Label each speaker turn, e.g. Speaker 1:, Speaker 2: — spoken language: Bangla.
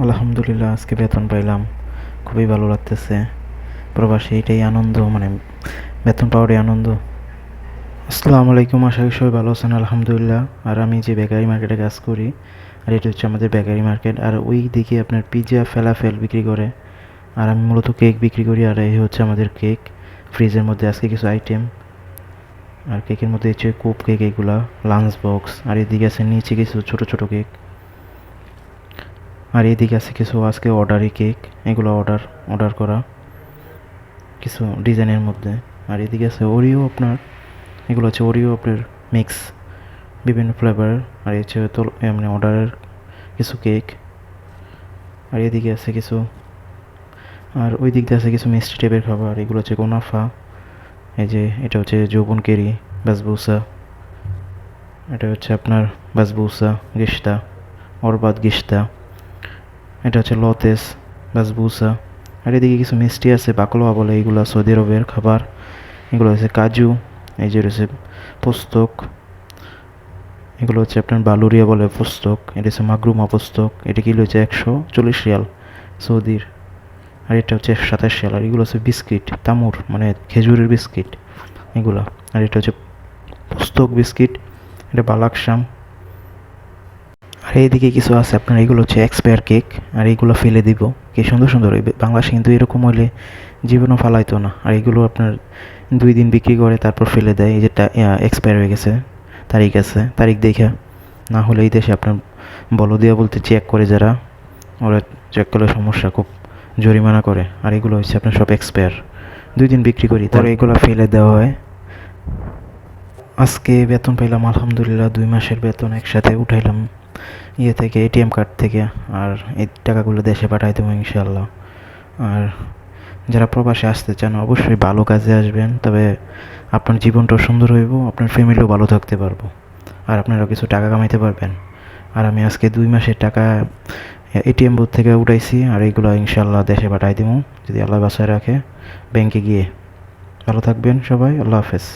Speaker 1: আলহামদুলিল্লাহ, আজকে বেতন পাইলাম। খুবই ভালো লাগতেছে। প্রবাসী এটাই আনন্দ মানে বেতন পাওয়ারই আনন্দ। আসসালামু আলাইকুম, আশা করি সবাই ভালো আছেন, আলহামদুলিল্লাহ। আর আমি যে বেকারি মার্কেটে কাজ করি, আর এটা হচ্ছে আমাদের বেকারি মার্কেট। আর ওই দিকে আপনার পিৎজা ফেলাফেল বিক্রি করে। আর আমি মূলত কেক বিক্রি করি, আর এই হচ্ছে আমাদের কেক। ফ্রিজের মধ্যে আজকে কিছু আইটেম। আর কেকের মধ্যে হচ্ছে কোপ কেক, এগুলা, লাঞ্চ বক্স। আর এদিকে আছে নিচে কিছু ছোট ছোট কেক। আর এদিকে আছে কিছু আজকে অর্ডারি কেক এগুলো অর্ডার অর্ডার করা। কিছু ডিজাইনের মধ্যে। আর এদিকে আছে ওরিও আপনার, এগুলো হচ্ছে ওরিও আপনার মিক্স বিভিন্ন ফ্লেভার আর এই হচ্ছে তো মানে অর্ডারের কিছু কেক আর এদিকে আছে কিছু, আর ওই দিক দিয়ে আছে কিছু মিষ্টি টাইপের খাবার, এগুলো হচ্ছে কোনাফা এই যে, এটা হচ্ছে যৌবন কেরি বাসবুসা এটা হচ্ছে আপনার বাসবুসা গিস্তা অরবাদ গিস্তা এটা হচ্ছে লতেস বাসবুসা আর এদিকে কিছু মিষ্টি আছে বাকলোয়া বলে, এগুলো সৌদি আরবের খাবার। এগুলো হচ্ছে কাজু, এই যে রয়েছে পুস্তক। এগুলো হচ্ছে আপনার বালুরিয়া বলে পুস্তক, এটা হচ্ছে মাগরুমা পুস্তক, এটা কিলো হচ্ছে একশো চল্লিশ রিয়াল সৌদির। আর এটা হচ্ছে একশো সাতাশ রিয়াল, আর এগুলো হচ্ছে বিস্কিট, তামুর মানে খেজুরের বিস্কিট, এগুলো। আর এটা হচ্ছে পুস্তক বিস্কিট, এটা বালাকসাম। আর এইদিকে কিছু আছে আপনার এগুলো হচ্ছে এক্সপায়ার কেক আর এইগুলো ফেলে দিব। কি সুন্দর সুন্দর বাংলাদেশে কিন্তু এরকম হলে জীবনও ফালাইতো না। আর এগুলো আপনার দুই দিন বিক্রি করে তারপর ফেলে দেয়। এই যেটা এক্সপায়ার হয়ে গেছে তারিখ আছে তারিখ দেখে। না হলে এই দেশে আপনার বলো দিয়া বলতে চেক করে যারা ওরা চেক করলে সমস্যা খুব জরিমানা করে। আর এগুলো হচ্ছে আপনার সব এক্সপায়ার দুই দিন বিক্রি করি তারপর এগুলো ফেলে দেওয়া হয়। আজকে বেতন পাইলাম আলহামদুলিল্লাহ দুই মাসের বেতন একসাথে উঠাইলাম। ইয়ে থেকে এটিএম কার্ড থেকে, আর এই টাকাগুলো দেশে পাঠাই দেবো ইনশাল্লাহ আর যারা প্রবাসে আসতে চান, অবশ্যই ভালো কাজে আসবেন, তবে আপনার জীবনটাও সুন্দর হইব, আপনার ফ্যামিলিও ভালো থাকতে পারব, আর আপনারাও কিছু টাকা কামাইতে পারবেন। আর আমি আজকে দুই মাসের টাকা এটিএম বুথ থেকে উঠাইছি, আর এইগুলো ইনশাল্লাহ দেশে পাঠাই দিব, যদি আল্লাহ বাসায় রাখে ব্যাংকে গিয়ে। ভালো থাকবেন সবাই, আল্লাহ হাফেজ।